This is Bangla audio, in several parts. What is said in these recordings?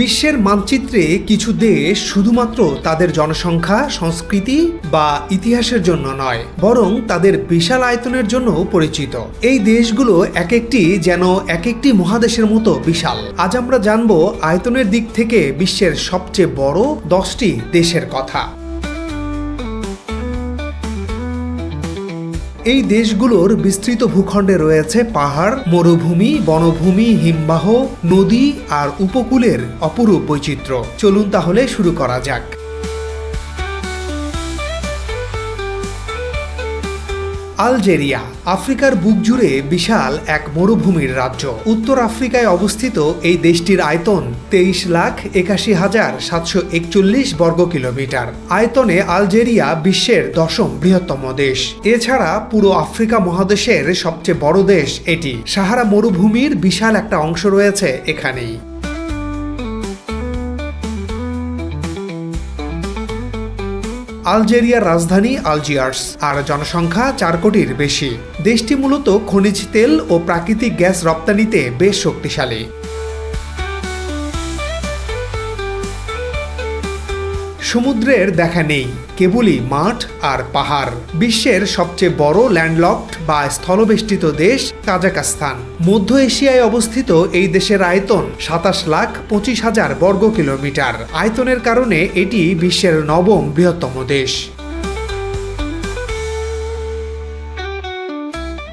বিশ্বের মানচিত্রে কিছু দেশ শুধুমাত্র তাদের জনসংখ্যা, সংস্কৃতি বা ইতিহাসের জন্য নয়, বরং তাদের বিশাল আয়তনের জন্য পরিচিত। এই দেশগুলো এক একটি যেন এক একটি মহাদেশের মতো বিশাল। আজ আমরা জানব আয়তনের দিক থেকে বিশ্বের সবচেয়ে বড় দশটি দেশের কথা। এই দেশগুলোর বিস্তৃত ভূখণ্ডে রয়েছে পাহাড়, মরুভূমি, বনভূমি, হিমবাহ, নদী আর উপকূলের অপরূপ বৈচিত্র্য। চলুন তাহলে শুরু করা যাক। আলজেরিয়া, আফ্রিকার বুক জুড়ে বিশাল এক মরুভূমির রাজ্য। উত্তর আফ্রিকায় অবস্থিত এই দেশটির আয়তন তেইশ লাখ একাশি হাজার সাতশো একচল্লিশ বর্গ কিলোমিটার। আয়তনে আলজেরিয়া বিশ্বের দশম বৃহত্তম দেশ। এছাড়া পুরো আফ্রিকা মহাদেশের সবচেয়ে বড় দেশ এটি। সাহারা মরুভূমির বিশাল একটা অংশ রয়েছে এখানেই। আলজেরিয়ার রাজধানী আলজিয়ার্স। আর জনসংখ্যা চার কোটির বেশি। দেশটি মূলত খনিজ তেল ও প্রাকৃতিক গ্যাস রপ্তানিতে বেশ শক্তিশালী। সমুদ্রের দেখা নেই, কেবলই মাঠ আর পাহাড়। বিশ্বের সবচেয়ে বড় ল্যান্ডলকড বা স্থলবেষ্টিত দেশ কাজাকাস্তান মধ্য এশিয়ায় অবস্থিত এই দেশের আয়তন সাতাশ লাখ পঁচিশ হাজার বর্গ কিলোমিটার আয়তনের কারণে এটি বিশ্বের নবম বৃহত্তম দেশ।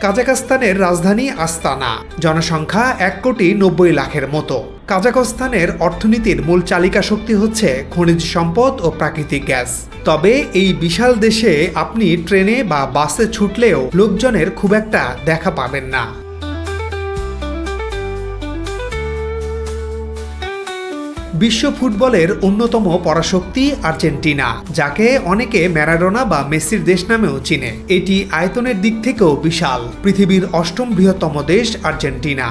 কাজাকস্তানের রাজধানী আস্তানা। জনসংখ্যা এক কোটি নব্বই লাখের মতো। কাজাকস্তানের অর্থনীতির মূল চালিকা শক্তি হচ্ছে খনিজ সম্পদ ও প্রাকৃতিক গ্যাস। তবে এই বিশাল দেশে আপনি ট্রেনে বা বাসে ছুটলেও লোকজনের খুব একটা দেখা পাবেন না। বিশ্ব ফুটবলের অন্যতম পরাশক্তি আর্জেন্টিনা, যাকে অনেকে ম্যারাডোনা বা মেসির দেশ নামেও চিনে। এটি আয়তনের দিক থেকেও বিশাল। পৃথিবীর অষ্টম বৃহত্তম দেশ আর্জেন্টিনা।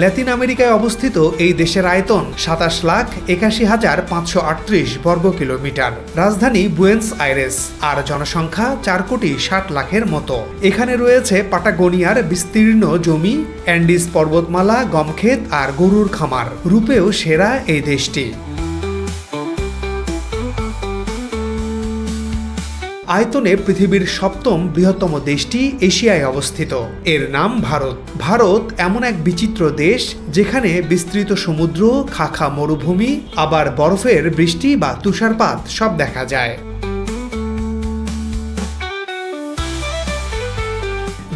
ল্যাতিন আমেরিকায় অবস্থিত এই দেশের আয়তন সাতাশ লাখ একাশি হাজার পাঁচশো আটত্রিশ বর্গ কিলোমিটার। রাজধানী বুয়েন্স আইরেস, আর জনসংখ্যা চার কোটি ষাট লাখের মতো। এখানে রয়েছে পাটাগোনিয়ার বিস্তীর্ণ জমি, অ্যান্ডিস পর্বতমালা গমক্ষেত আর গরুর খামার। রূপেও সেরা এই দেশটি। আয়তনে পৃথিবীর সপ্তম বৃহত্তম দেশটি এশিয়ায় অবস্থিত। এর নাম ভারত। ভারত এমন এক বিচিত্র দেশ যেখানে বিস্তৃত সমুদ্র, খাখা মরুভূমি, আবার বরফের বৃষ্টি বা তুষারপাত সব দেখা যায়।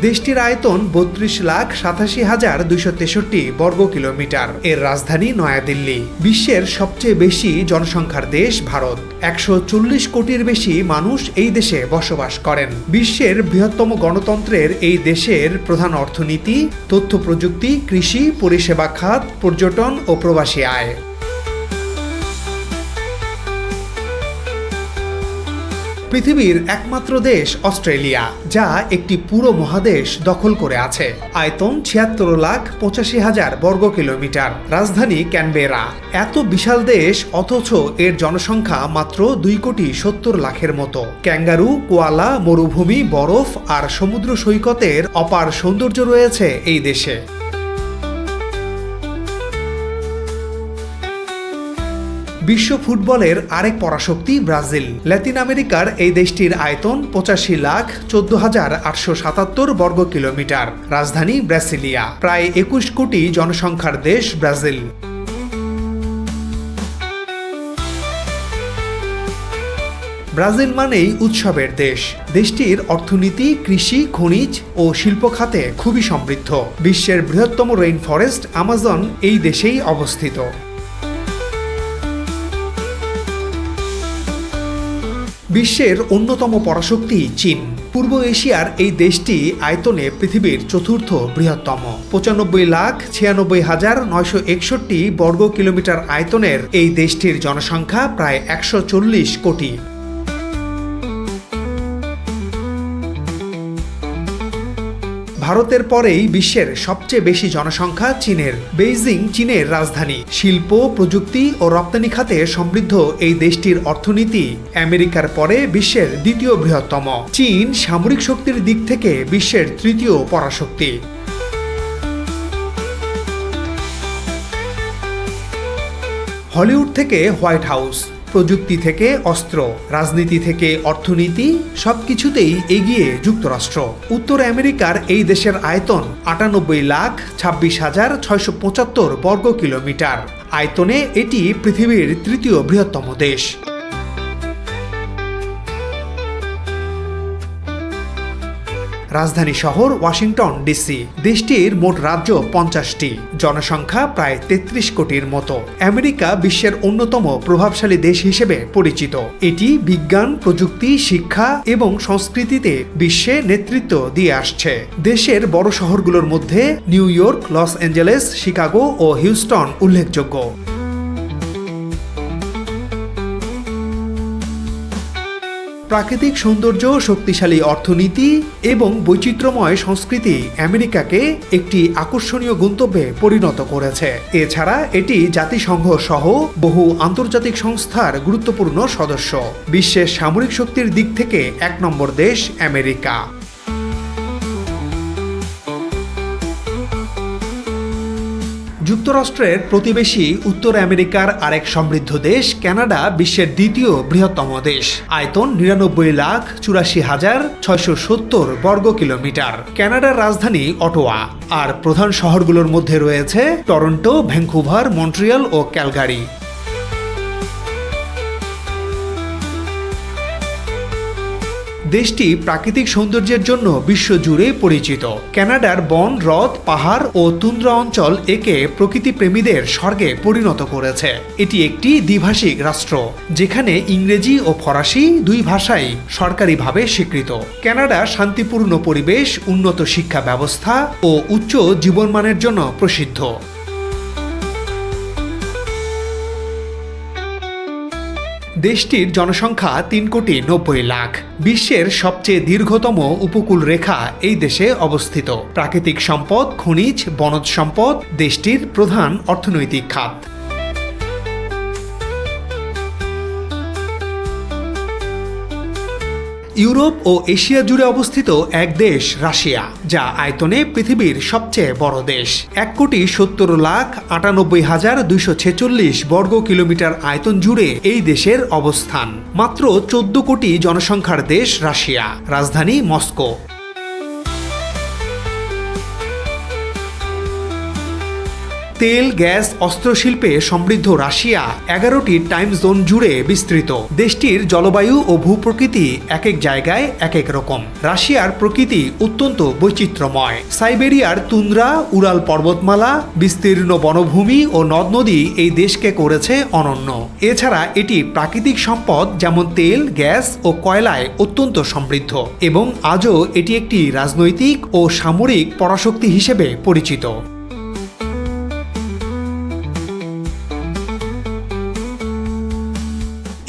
দেশটির আয়তন বত্রিশ লাখ সাতাশি হাজার দুইশো তেষট্টি বর্গ কিলোমিটার। এর রাজধানী নয়াদিল্লি। বিশ্বের সবচেয়ে বেশি জনসংখ্যার দেশ ভারত। একশো চল্লিশ কোটির বেশি মানুষ এই দেশে বসবাস করেন। বিশ্বের বৃহত্তম গণতন্ত্রের এই দেশের প্রধান অর্থনীতি তথ্য প্রযুক্তি কৃষি, পরিষেবা খাত, পর্যটন ও প্রবাসী আয়। পৃথিবীর একমাত্র দেশ অস্ট্রেলিয়া, যা একটি পুরো মহাদেশ দখল করে আছে। আয়তন ছিয়াত্তর লাখ পঁচাশি হাজার বর্গ কিলোমিটার। রাজধানী ক্যানবেরা। এত বিশাল দেশ, অথচ এর জনসংখ্যা মাত্র দুই কোটি সত্তর লাখের মতো। ক্যাঙ্গারু, কোয়ালা, মরুভূমি, বরফ আর সমুদ্র সৈকতের অপার সৌন্দর্য রয়েছে এই দেশে। বিশ্ব ফুটবলের আরেক পরাশক্তি ব্রাজিল। ল্যাতিন আমেরিকার এই দেশটির আয়তন পঁচাশি লাখ চোদ্দ হাজার আটশো সাতাত্তর বর্গ কিলোমিটার। রাজধানী ব্রাসিলিয়া, প্রায় একুশ কোটি জনসংখ্যার দেশ ব্রাজিল। ব্রাজিল মানেই উৎসবের দেশ। দেশটির অর্থনীতি, কৃষি, খনিজ ও শিল্প খাতে খুবই সমৃদ্ধ। বিশ্বের বৃহত্তম রেইন ফরেস্ট আমাজন এই দেশেই অবস্থিত। বিশ্বের অন্যতম পরাশক্তি চীন। পূর্ব এশিয়ার এই দেশটি আয়তনে পৃথিবীর চতুর্থ বৃহত্তম। পঁচানব্বই লাখ ছিয়ানব্বই হাজার নয়শো একষট্টি বর্গ কিলোমিটার আয়তনের এই দেশটির জনসংখ্যা প্রায় একশো চল্লিশ কোটি। ভারতের পরেই বিশ্বের সবচেয়ে বেশি জনসংখ্যা চীনের। বেইজিং চীনের রাজধানী। শিল্প, প্রযুক্তি ও রপ্তানি খাতে সমৃদ্ধ এই দেশটির অর্থনীতি আমেরিকার পরে বিশ্বের দ্বিতীয় বৃহত্তম। চীন সামরিক শক্তির দিক থেকে বিশ্বের তৃতীয় পরাশক্তি। হলিউড থেকে হোয়াইট হাউস। প্রযুক্তি থেকে অস্ত্র, রাজনীতি থেকে অর্থনীতি সব কিছুতেই এগিয়ে যুক্তরাষ্ট্র। উত্তর আমেরিকার এই দেশের আয়তন আটানব্বই লাখ ছাব্বিশ হাজার ছয়শো পঁচাত্তর বর্গ কিলোমিটার আয়তনে এটি পৃথিবীর তৃতীয় বৃহত্তম দেশ। রাজধানী শহর ওয়াশিংটন, ডিসি। দেশটির মোট রাজ্য পঞ্চাশটি। জনসংখ্যা প্রায় তেত্রিশ কোটির মতো। আমেরিকা বিশ্বের অন্যতম প্রভাবশালী দেশ হিসেবে পরিচিত। এটি বিজ্ঞান, প্রযুক্তি, শিক্ষা এবং সংস্কৃতিতে বিশ্বে নেতৃত্ব দিয়ে আসছে। দেশের বড় শহরগুলোর মধ্যে New York, Los Angeles, Chicago ও হিউস্টন উল্লেখযোগ্য। প্রাকৃতিক সৌন্দর্য, শক্তিশালী অর্থনীতি এবং বৈচিত্র্যময় সংস্কৃতি আমেরিকাকে একটি আকর্ষণীয় গন্তব্যে পরিণত করেছে। এছাড়া এটি জাতিসংঘ সহ বহু আন্তর্জাতিক সংস্থার গুরুত্বপূর্ণ সদস্য। বিশ্বের সামরিক শক্তির দিক থেকে এক নম্বর দেশ আমেরিকা। যুক্তরাষ্ট্রের প্রতিবেশী উত্তর আমেরিকার আরেক সমৃদ্ধ দেশ, কানাডা বিশ্বের দ্বিতীয় বৃহত্তম দেশ। আয়তন নিরানব্বই লাখ চুরাশি হাজার ছয়শো সত্তর বর্গ কিলোমিটার। কানাডার রাজধানী অটোয়া। আর প্রধান শহরগুলোর মধ্যে রয়েছে টরন্টো ভ্যাঙ্কুভার মন্ট্রিয়াল ও ক্যালগারি। দেশটি প্রাকৃতিক সৌন্দর্যের জন্য বিশ্ব বিশ্বজুড়ে পরিচিত। কানাডার বন, হ্রদ, পাহাড় ও তুন্দ্রা অঞ্চল একে প্রকৃতি প্রেমীদের স্বর্গে পরিণত করেছে। এটি একটি দ্বিভাষিক রাষ্ট্র, যেখানে ইংরেজি ও ফরাসি দুই ভাষাই সরকারিভাবে স্বীকৃত। কানাডা শান্তিপূর্ণ পরিবেশ, উন্নত শিক্ষা ব্যবস্থা ও উচ্চ জীবনমানের জন্য প্রসিদ্ধ। দেশটির জনসংখ্যা তিন কোটি নব্বই লাখ। বিশ্বের সবচেয়ে দীর্ঘতম উপকূল রেখা এই দেশে অবস্থিত। প্রাকৃতিক সম্পদ, খনিজ, বনজ সম্পদ, দেশটির প্রধান অর্থনৈতিক খাত। ইউরোপ ও এশিয়া জুড়ে অবস্থিত এক দেশ, রাশিয়া, যা আয়তনে পৃথিবীর সবচেয়ে বড় দেশ। এক কোটি সত্তর লাখ আটানব্বই হাজার দুইশো ছেচল্লিশ বর্গ কিলোমিটার আয়তন জুড়ে এই দেশের অবস্থান। মাত্র চোদ্দ কোটি জনসংখ্যার দেশ, রাশিয়া। রাজধানী মস্কো। তেল, গ্যাস, অস্ত্রশিল্পে সমৃদ্ধ রাশিয়া এগারোটি টাইম জোন জুড়ে বিস্তৃত। দেশটির জলবায়ু ও ভূপ্রকৃতি এক এক জায়গায় এক এক রকম। রাশিয়ার প্রকৃতি অত্যন্ত বৈচিত্র্যময়। সাইবেরিয়ার তুন্দ্রা উরাল পর্বতমালা, বিস্তীর্ণ বনভূমি ও নদ নদী এই দেশকে করেছে অনন্য। এছাড়া এটি প্রাকৃতিক সম্পদ যেমন তেল, গ্যাস ও কয়লায় অত্যন্ত সমৃদ্ধ এবং আজও এটি একটি রাজনৈতিক ও সামরিক পরাশক্তি হিসেবে পরিচিত।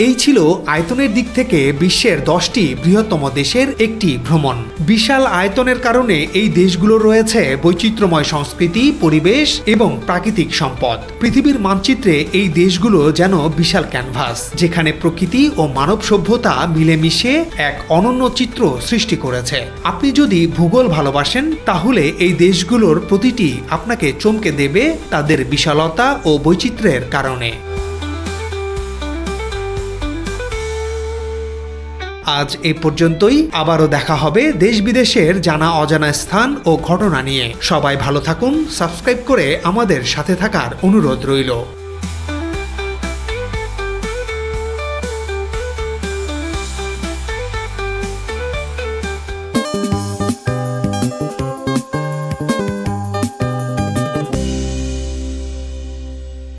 এই ছিল আয়তনের দিক থেকে বিশ্বের দশটি বৃহত্তম দেশের একটি ভ্রমণ। বিশাল আয়তনের কারণে এই দেশগুলো রয়েছে বৈচিত্র্যময় সংস্কৃতি, পরিবেশ এবং প্রাকৃতিক সম্পদ। পৃথিবীর মানচিত্রে এই দেশগুলো যেন বিশাল ক্যানভাস, যেখানে প্রকৃতি ও মানব সভ্যতা মিলেমিশে এক অনন্য চিত্র সৃষ্টি করেছে। আপনি যদি ভূগোল ভালোবাসেন, তাহলে এই দেশগুলোর প্রতিটি আপনাকে চমকে দেবে তাদের বিশালতা ও বৈচিত্র্যের কারণে। আজ এ পর্যন্তই। আবারও দেখা হবে দেশ বিদেশের জানা অজানা স্থান ও ঘটনা নিয়ে। সবাই ভালো থাকুন, সাবস্ক্রাইব করে আমাদের সাথে থাকার অনুরোধ রইল।